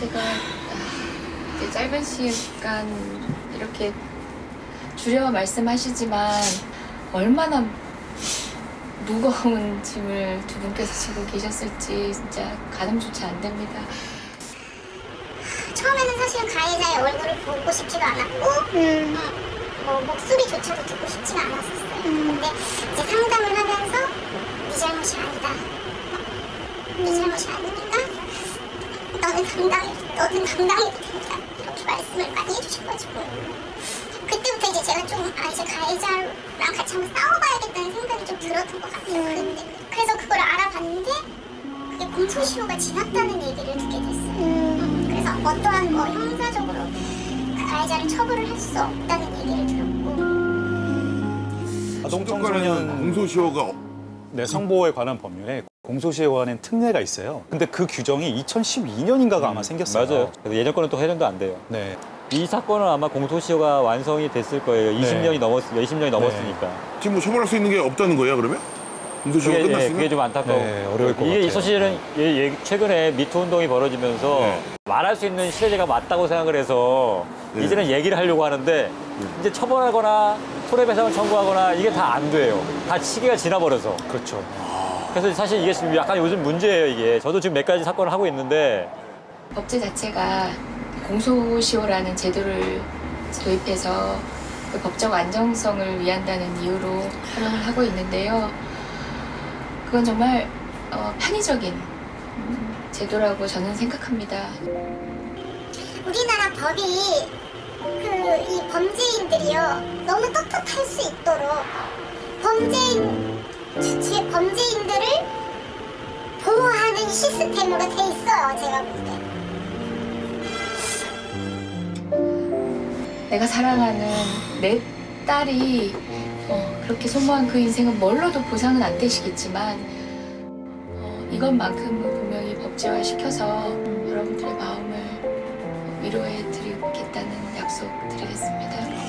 제가 아, 이제 짧은 시간 이렇게 줄여 말씀하시지만 얼마나 무거운 짐을 두 분께서 지고 계셨을지 진짜 가늠조차 안 됩니다. 처음에는 사실은 가해자의 얼굴을 보고 싶지도 않았고 음. 어, 뭐 목소리조차도 듣고 싶지가 않았었어요. 근데 이제 상담을 하면서 네 잘못이 아니다. 네 잘못이 아니니까 너는 당당히 너는 된다. 이렇게 말씀을 많이 해주셔가지고 그때부터 이제 제가 좀 아 이제 가해자랑 같이 한번 싸워봐야겠다는 생각이 좀 들었던 것 같아요. 그때. 그래서 그걸 알아봤는데 그게 공소시효가 지났다는 얘기를 듣게 됐어요. 음, 그래서 어떠한 뭐 형사적으로 그 가해자를 처벌을 할 수 없다는 얘기를 들었고 아동 수도권에는 청소년 공소시효가 없- 네, 성보호에 관한 법률에 공소시효에 관한 특례가 있어요. 근데 그 규정이 2012년인가가 아마 생겼어요. 맞아요. 그래서 예전 거는 또 회전도 안 돼요. 네. 이 사건은 아마 공소시효가 완성이 됐을 거예요. 20년이 넘었, 20년이 넘었으니까. 지금 뭐 처벌할 수 있는 게 없다는 거예요, 그러면? 공소시효가 그게, 예, 끝났으면? 그게 좀 안타까워. 네, 어려울 것 이게 같아요. 사실은 예, 예, 최근에 미투 운동이 벌어지면서 네. 말할 수 있는 시대제가 맞다고 생각을 해서 네. 이제는 얘기를 하려고 하는데 이제 처벌하거나 손해배상을 청구하거나 이게 다 안 돼요. 다 시기가 지나버려서. 그렇죠. 그래서 사실 이게 지금 약간 요즘 문제예요, 이게. 저도 지금 몇 가지 사건을 하고 있는데 법제 자체가 공소시효라는 제도를 도입해서 그 법적 안정성을 위한다는 이유로 활용을 하고 있는데요. 그건 정말 어, 편의적인 음, 제도라고 저는 생각합니다. 우리나라 법이 그 이 범죄인들이요 너무 떳떳할 수 있도록 범죄인 보호하는 시스템으로 돼 있어요 제가 볼 때. 내가 사랑하는 내 딸이 어, 그렇게 소모한 그 인생은 뭘로도 보상은 안 되시겠지만 어, 이것만큼은 분명히 법제화 시켜서 여러분들의 마음을 위로해 드리겠다는 약속 드리겠습니다.